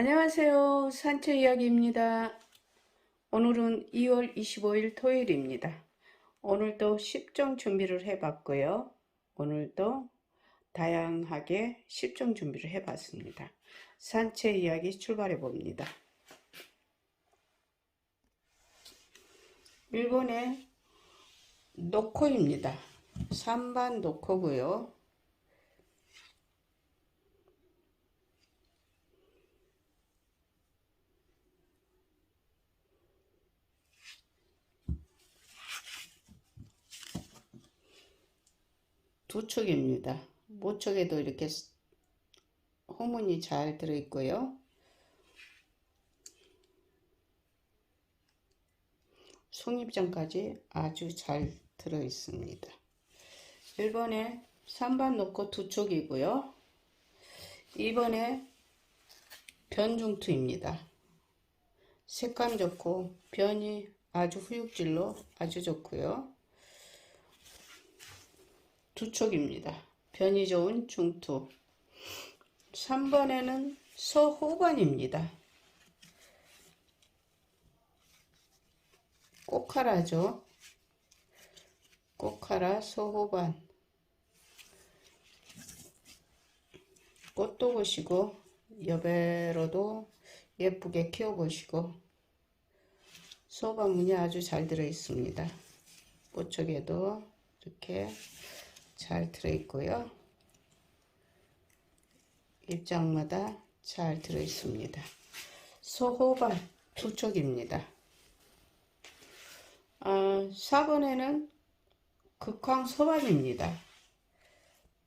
안녕하세요. 산책 이야기입니다. 오늘은 2월 25일 토요일입니다. 오늘도 10종 준비를 해봤고요. 오늘도 다양하게 10종 준비를 해봤습니다. 산책 이야기 출발해 봅니다. 일본의 노코입니다. 산반 노코고요. 두 촉입니다. 모촉에도 이렇게 호문이 잘 들어있고요. 송입장까지 아주 잘 들어있습니다. 1번에 3번 놓고 두 촉이고요. 2번에 변중투입니다. 색감 좋고 변이 아주 후육질로 아주 좋고요. 두 촉입니다. 변이 좋은 중투. 3번에는 서호반입니다. 꼬카라죠. 꼬카라 서호반. 꽃도 보시고 여배로도 예쁘게 키워보시고 소반문이 아주 잘 들어 있습니다. 꽃쪽에도 이렇게 잘 들어있고요. 입장마다 잘 들어있습니다. 소호반 두 쪽입니다. 아, 4번에는 극황 소반입니다.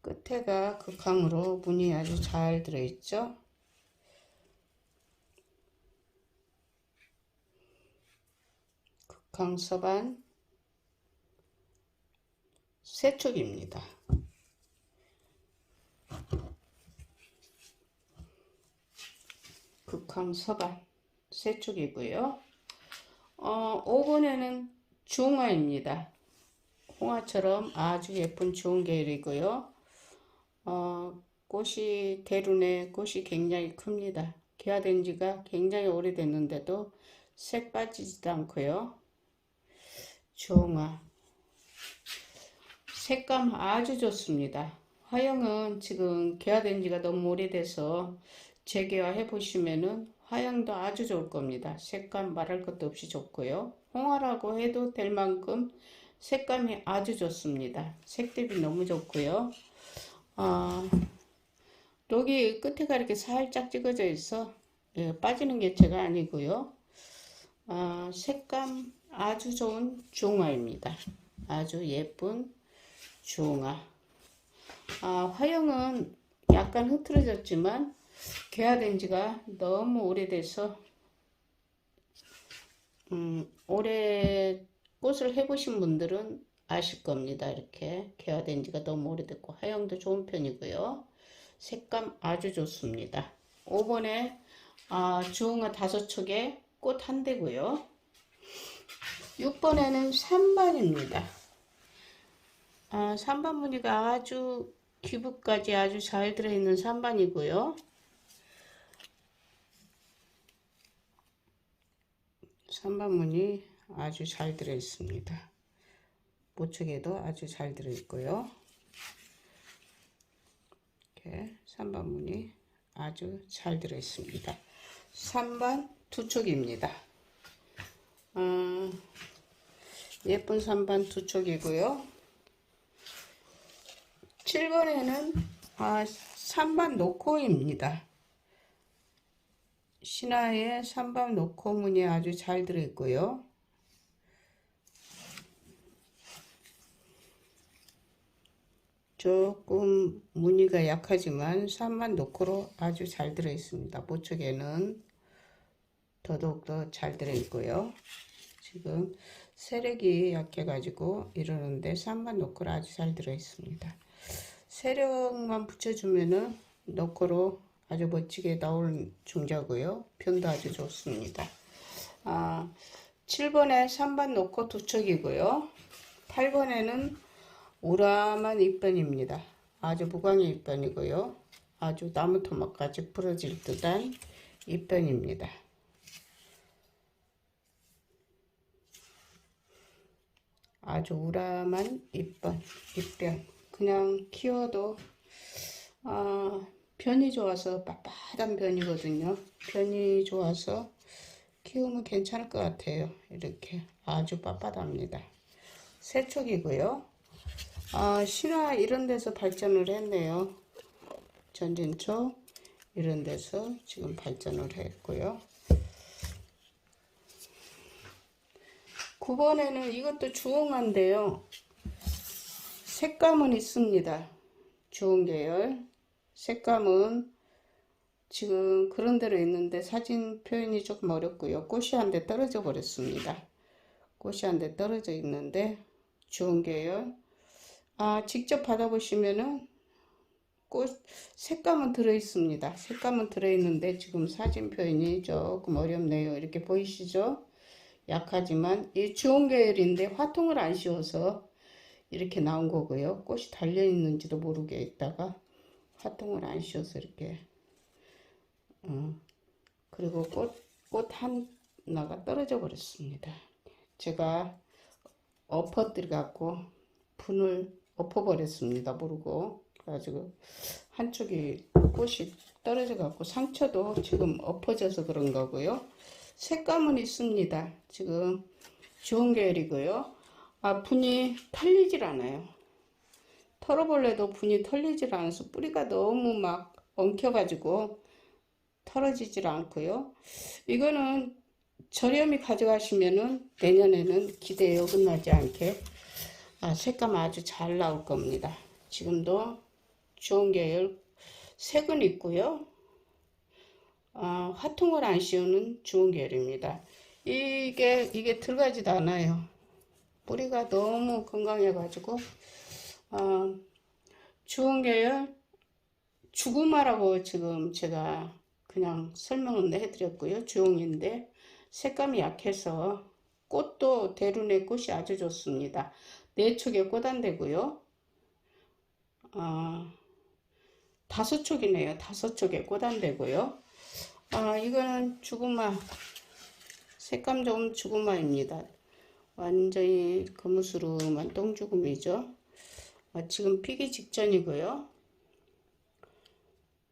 끝에가 극황으로 문이 아주 잘 들어있죠. 극황 소반 세 쪽입니다. 극황 서반 세 쪽이고요. 어, 5번에는 중화입니다. 홍화처럼 아주 예쁜 좋은 계열이고요. 어, 꽃이 대run에 꽃이 굉장히 큽니다. 개화된 지가 굉장히 오래됐는데도 색 빠지지도 않고요. 중화 색감 아주 좋습니다. 화형은 지금 개화된 지가 너무 오래돼서 재개화해 보시면은 화형도 아주 좋을 겁니다. 색감 말할 것도 없이 좋고요. 홍화라고 해도 될 만큼 색감이 아주 좋습니다. 색대비 너무 좋고요. 아, 여기 끝에가 이렇게 살짝 찍어져 있어 예, 빠지는 개체가 아니고요. 아, 색감 아주 좋은 중화입니다. 아주 예쁜 중화. 아, 화형은 약간 흐트러졌지만 개화된 지가 너무 오래돼서 음, 올해 꽃을 해보신 분들은 아실 겁니다. 이렇게 개화된 지가 너무 오래됐고 화형도 좋은 편이고요. 색감 아주 좋습니다. 5번에 아, 주홍아 다섯 촉에 꽃 한 대고요. 6번에는 3반입니다. 아, 3반 무늬가 아주 기부까지 아주 잘 들어있는 3반이고요. 3반 무늬 아주 잘 들어있습니다. 모측에도 아주 잘 들어있고요. 이렇게 3반 무늬 아주 잘 들어있습니다. 3반 두 촉입니다. 어, 예쁜 3반 두 촉이고요. 7번에는 아, 3반 노코입니다. 신화의 3반 노코 무늬 아주 잘 들어있고요. 조금 무늬가 약하지만 3반 노코로 아주 잘 들어있습니다. 모쪽에는 더더욱더 잘 들어있고요. 지금 세력이 약해가지고 이러는데 3반 노코로 아주 잘 들어있습니다. 세력만 붙여주면은 노코로 아주 멋지게 나올 중자고요. 편도 아주 좋습니다. 아, 7번에 3반 노코 두 척이고요. 8번에는 우람한 입변입니다. 아주 무광의 입변이고요. 아주 나무 토막까지 부러질 듯한 입변입니다. 아주 우람한 입변, 입변. 그냥 키워도 아, 변이 좋아서 빳빳한 변이거든요. 변이 좋아서 키우면 괜찮을 것 같아요. 이렇게 아주 빳빳합니다. 세척이고요. 아, 신화 이런 데서 발전을 했네요. 전진초 이런 데서 지금 발전을 했고요. 9번에는 이것도 주홍한데요. 색감은 있습니다. 주홍 계열. 색감은 지금 그런 대로 있는데 사진 표현이 조금 어렵고요. 꽃이 한 대 떨어져 버렸습니다. 꽃이 한 대 떨어져 있는데 주홍 계열. 아, 직접 받아보시면은 꽃 색감은 들어 있습니다. 색감은 들어 있는데 지금 사진 표현이 조금 어렵네요. 이렇게 보이시죠? 약하지만 이 주홍 계열인데 화통을 안 씌워서 이렇게 나온 거고요. 꽃이 달려 있는지도 모르게 있다가 화통을 안 씌워서 이렇게 어, 그리고 꽃, 꽃 하나가 떨어져 버렸습니다. 제가 엎어뜨려 갖고 분을 엎어 버렸습니다. 모르고 그래가지고 한쪽이 꽃이 떨어져 갖고 상처도 지금 엎어져서 그런 거고요. 색감은 있습니다. 지금 좋은 계열이고요. 아 분이 털리질 않아요. 털어볼래도 분이 털리질 않아서 뿌리가 너무 막 엉켜가지고 털어지질 않고요. 이거는 저렴이 가져가시면은 내년에는 기대에 어긋나지 않게 아, 색감 아주 잘 나올 겁니다. 지금도 좋은 계열 색은 있고요. 아, 화통을 안 씌우는 좋은 계열입니다. 이게 이게 들어가지도 않아요. 뿌리가 너무 건강해가지고 어, 좋은 계열 죽음화라고 지금 제가 그냥 설명을 해드렸고요. 주홍인데 색감이 약해서 꽃도 대run의 꽃이 아주 좋습니다. 네 촉에 꽃안 되고요. 어, 다섯 촉이네요. 다섯 촉에 꽃안 되고요. 아, 이거는 죽음화 색감 좋은 죽음화입니다. 완전히 거무스름한 똥죽음이죠. 아, 지금 피기 직전이고요.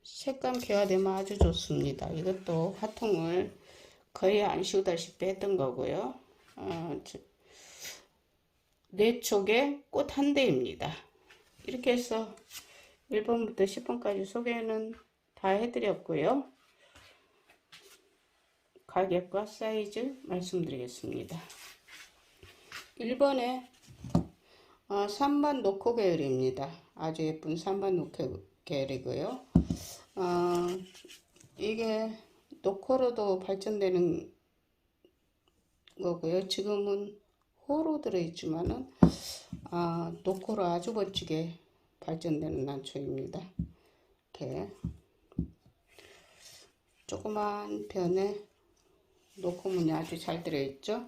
색감 개화되면 아주 좋습니다. 이것도 화통을 거의 안 씌우다시피 했던 거고요. 어, 네 촉에 꽃 한 대입니다. 이렇게 해서 1번부터 10번까지 소개는 다 해드렸고요. 가격과 사이즈 말씀드리겠습니다. 1번에 어, 3번 노코 계열입니다. 아주 예쁜 3번 노코 계열이고요. 어, 이게 노코로도 발전되는 거고요. 지금은 호로 들어있지만은 아, 노코로 아주 멋지게 발전되는 난초입니다. 이렇게 조그만 변에 노코문이 아주 잘 들어있죠.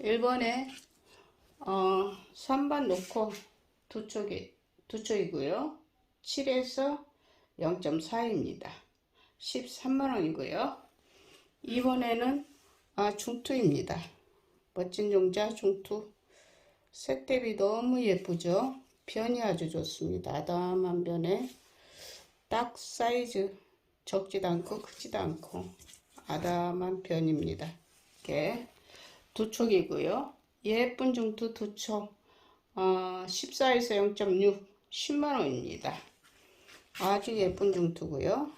1번에 어, 3번 노코 두 쪽이 두 쪽이고요. 7에서 0.4입니다. 13만원이고요. 이번에는 아, 중투입니다. 멋진 종자 중투. 색 대비 너무 예쁘죠? 변이 아주 좋습니다. 아담한 변에 딱 사이즈 적지도 않고 크지도 않고 아담한 변입니다. 이렇게 두 촉이고요. 예쁜 중투 두 촉. 어, 14에서 0.6 10만원입니다. 아주 예쁜 중투고요.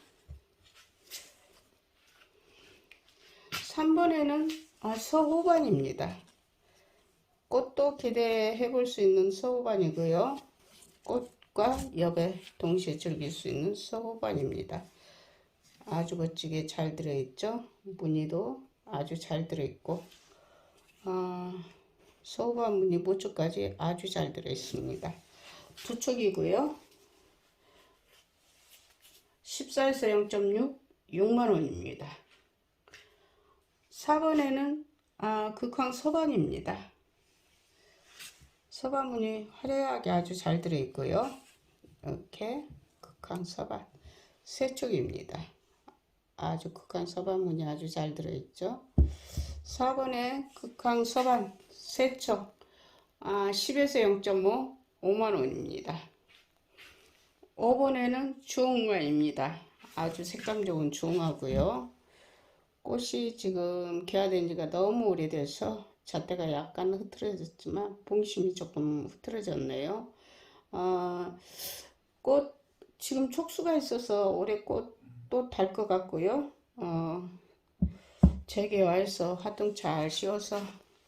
3번에는 아, 서호반입니다. 꽃도 기대해 볼 수 있는 서호반이고요. 꽃과 엽에 동시에 즐길 수 있는 서호반입니다. 아주 멋지게 잘 들어있죠. 무늬도 아주 잘 들어있고 어, 무늬 모초까지 아주 잘 들어있습니다. 두 촉이고요. 14에서 0.6 6만원입니다. 4번에는 아, 극황 서반입니다. 서반문이 화려하게 아주 잘 들어있고요. 이렇게 극황 서반 세 쪽입니다. 아주 극한 서반문이 아주 잘 들어있죠. 4번에 극한 서반 세척 아, 10에서 0.5 5만원입니다. 5번에는 주홍화입니다. 아주 색감 좋은 주홍하고요. 꽃이 지금 개화된 지가 너무 오래돼서 잣대가 약간 흐트러졌지만 봉심이 조금 흐트러졌네요. 아, 꽃 지금 촉수가 있어서 올해 꽃도 달것 같고요. 어, 재개화해서 화통 잘 씌워서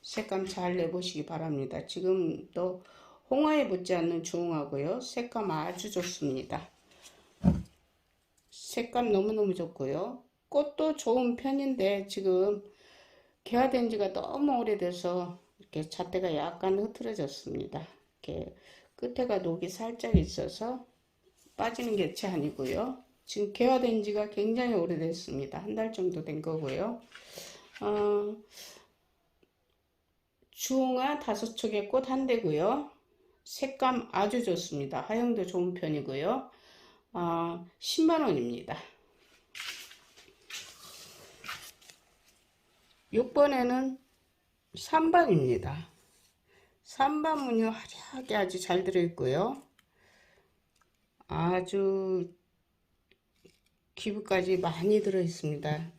색감 잘 내보시기 바랍니다. 지금도 홍화에 묻지 않는 주홍하고요. 색감 아주 좋습니다. 색감 너무너무 좋고요. 꽃도 좋은 편인데 지금 개화된 지가 너무 오래돼서 이렇게 잣대가 약간 흐트러졌습니다. 이렇게 끝에가 녹이 살짝 있어서 빠지는 개체 아니고요. 지금 개화된 지가 굉장히 오래됐습니다. 한 달 정도 된 거고요. 어, 주홍아 다섯 촉의 꽃 한 대고요. 색감 아주 좋습니다. 하형도 좋은 편이고요. 어, 10만원입니다. 6번에는 3번입니다. 3번 문요 화려하게 아주 잘 들어있고요. 아주 기부까지 많이 들어있습니다.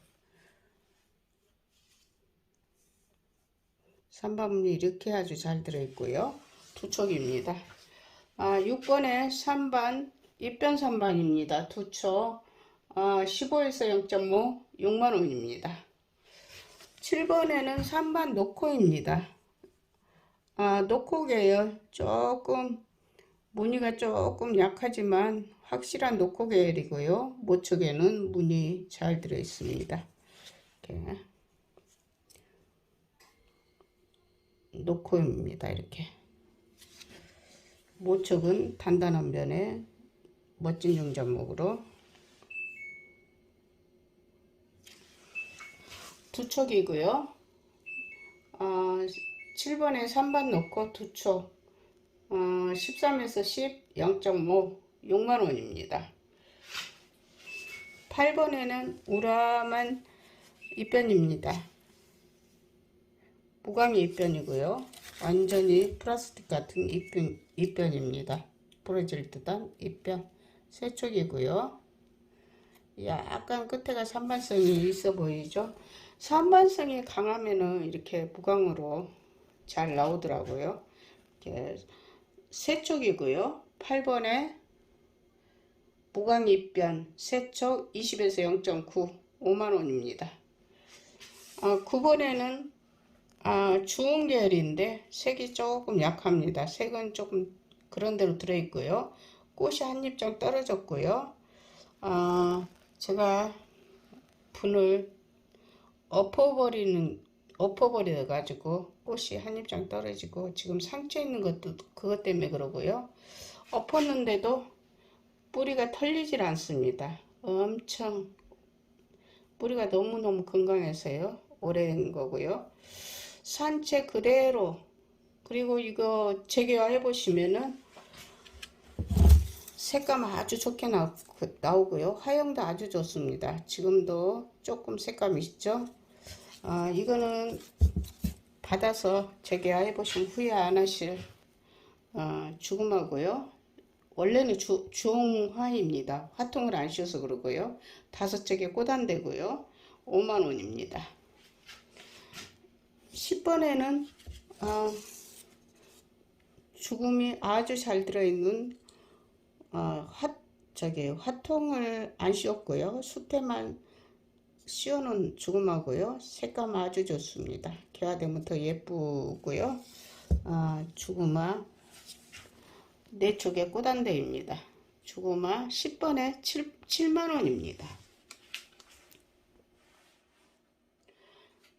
3번 문이 이렇게 아주 잘 들어있고요. 두 촉입니다. 아, 6번에 3번, 입변 3번입니다. 두 촉, 아, 15에서 0.5, 6만원입니다. 7번에는 3번 노코입니다. 아, 노코 계열 조금 무늬가 조금 약하지만 확실한 노코 계열이고요. 모촉에는 무늬 잘 들어 있습니다. 이렇게 노코입니다. 이렇게 모촉은 단단한 면에 멋진 용접목으로 두 촉이고요. 어, 7번에 3번 넣고 두 촉, 어, 13에서 10, 0.5, 6만원입니다. 8번에는 우람한 입변입니다. 무광이 입변이고요. 완전히 플라스틱 같은 입변, 입변입니다. 부러질 듯한 입변. 세촉이고요. 약간 끝에가 산반성이 있어 보이죠? 산반성이 강하면은 이렇게 무광으로 잘 나오더라고요. 이렇게 세촉이고요. 8번에 무광 입변 세촉 20에서 0.9 5만원입니다. 아, 9번에는 아, 주홍 계열인데 색이 조금 약합니다. 색은 조금 그런 대로 들어있고요. 꽃이 한 입장 떨어졌고요. 아, 제가 분을 엎어버리는 엎어버려 가지고 꽃이 한 입장 떨어지고 지금 상처 있는 것도 그것 때문에 그러고요. 엎었는데도 뿌리가 털리질 않습니다. 엄청 뿌리가 너무너무 건강해서요. 오래된 거고요. 산채 그대로 그리고 이거 재개화해 보시면은 색감 아주 좋게 나오, 나오고요. 화형도 아주 좋습니다. 지금도 조금 색감이 있죠. 아, 이거는 받아서 재개화해 보시면 후회 안 하실 어, 죽음하고요. 원래는 주, 주홍화입니다. 화통을 안 씌워서 그러고요. 다섯 짝에 꽃안되고요. 5만원입니다. 10번에는 어, 죽음이 아주 잘 들어있는 어, 화, 저기 화통을 안 씌웠고요. 수태만 씌워놓은 죽음하고요. 색감 아주 좋습니다. 개화되면 더 예쁘고요. 아, 죽음아 네 쪽에 꽃안대입니다. 죽음아 10번에 7, 7만원입니다.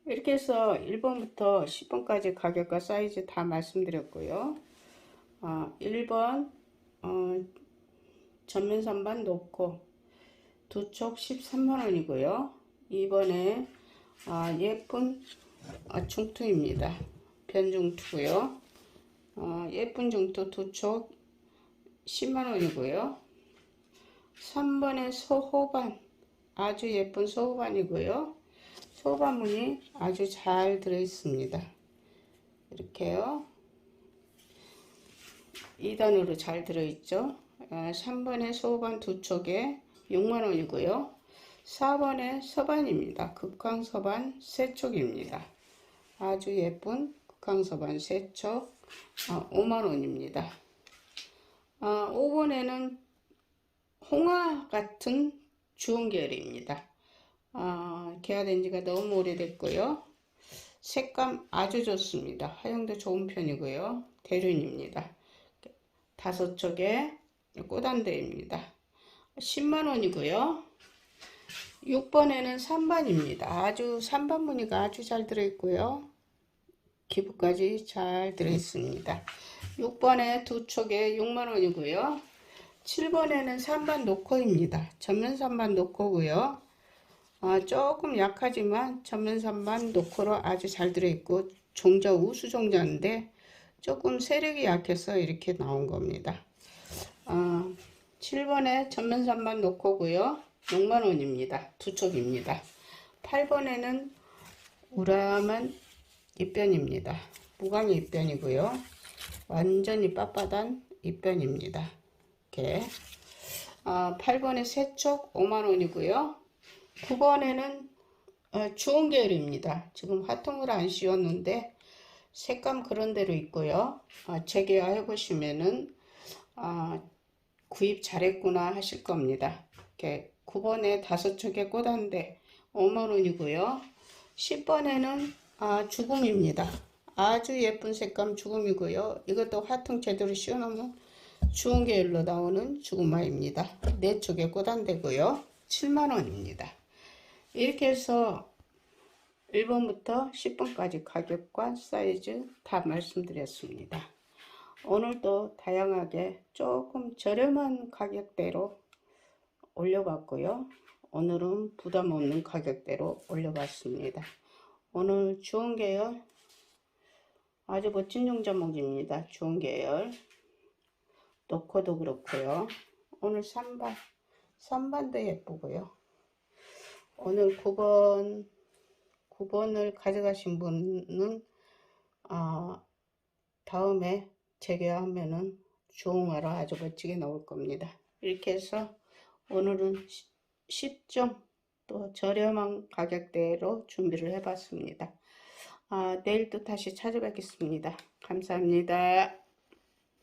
이렇게 해서 1번부터 10번까지 가격과 사이즈 다 말씀드렸고요. 아, 1번 어, 전면 선반 놓고 두쪽 13만원이고요. 2번에 아, 예쁜 아, 중투입니다. 변중투고요. 아, 예쁜 중투 두쪽 10만원이고요. 3번에 소호반 아주 예쁜 소반이고요. 소반무늬 아주 잘 들어 있습니다. 이렇게요. 2단으로 잘 들어 있죠. 3번에 소반 두 쪽에 6만원이고요. 4번에 서반입니다. 극강서반 세 쪽입니다. 아주 예쁜 극강서반 세 쪽, 아, 5만원입니다. 아, 5번에는 홍화 같은 주홍 계열입니다. 아, 개화된 지가 너무 오래됐고요. 색감 아주 좋습니다. 화형도 좋은 편이고요. 대륜입니다. 다섯 쪽에 꽃안대입니다. 10만원이고요. 6번에는 3반입니다. 아주 3반 무늬가 아주 잘 들어있고요. 기부까지 잘 들어있습니다. 6번에 두 촉에 6만원이고요. 7번에는 3반 노코입니다. 전면 3반 노코고요. 아, 조금 약하지만 전면 3반 노코로 아주 잘 들어있고 종자 우수 종자인데 조금 세력이 약해서 이렇게 나온 겁니다. 아, 7번에 전면 3반 노코고요. 6만원입니다. 두 촉입니다. 8번에는 우람한 입변입니다. 무광이 입변이고요. 완전히 빳빳한 입변입니다. 이렇게 아, 8번에 세촉 5만원이고요. 9번에는 어, 주홍 계열입니다. 지금 화통을 안 씌웠는데 색감 그런 대로 있고요. 아, 재개화 해 보시면은 아, 구입 잘했구나 하실 겁니다. 이렇게 9번에 다섯 촉의 꽃한대 5만원이고요. 10번에는 아, 죽음입니다. 아주 예쁜 색감 죽음이고요. 이것도 화통 제대로 씌워놓으면 주홍 계열로 나오는 죽음화입니다. 네 쪽에 꽃안대고요. 7만원입니다. 이렇게 해서 1번부터 10번까지 가격과 사이즈 다 말씀드렸습니다. 오늘도 다양하게 조금 저렴한 가격대로 올려봤고요. 오늘은 부담 없는 가격대로 올려봤습니다. 오늘 주홍 계열 아주 멋진 종자목입니다. 주홍 계열 노코도 그렇고요. 오늘 3반 3반도 예쁘고요. 오늘 9번 9번을 가져가신 분은 아, 다음에 재개하면은 주홍화로 아주 멋지게 나올 겁니다. 이렇게 해서 오늘은 10점 또 저렴한 가격대로 준비를 해봤습니다. 아, 내일 또 다시 찾아뵙겠습니다. 감사합니다.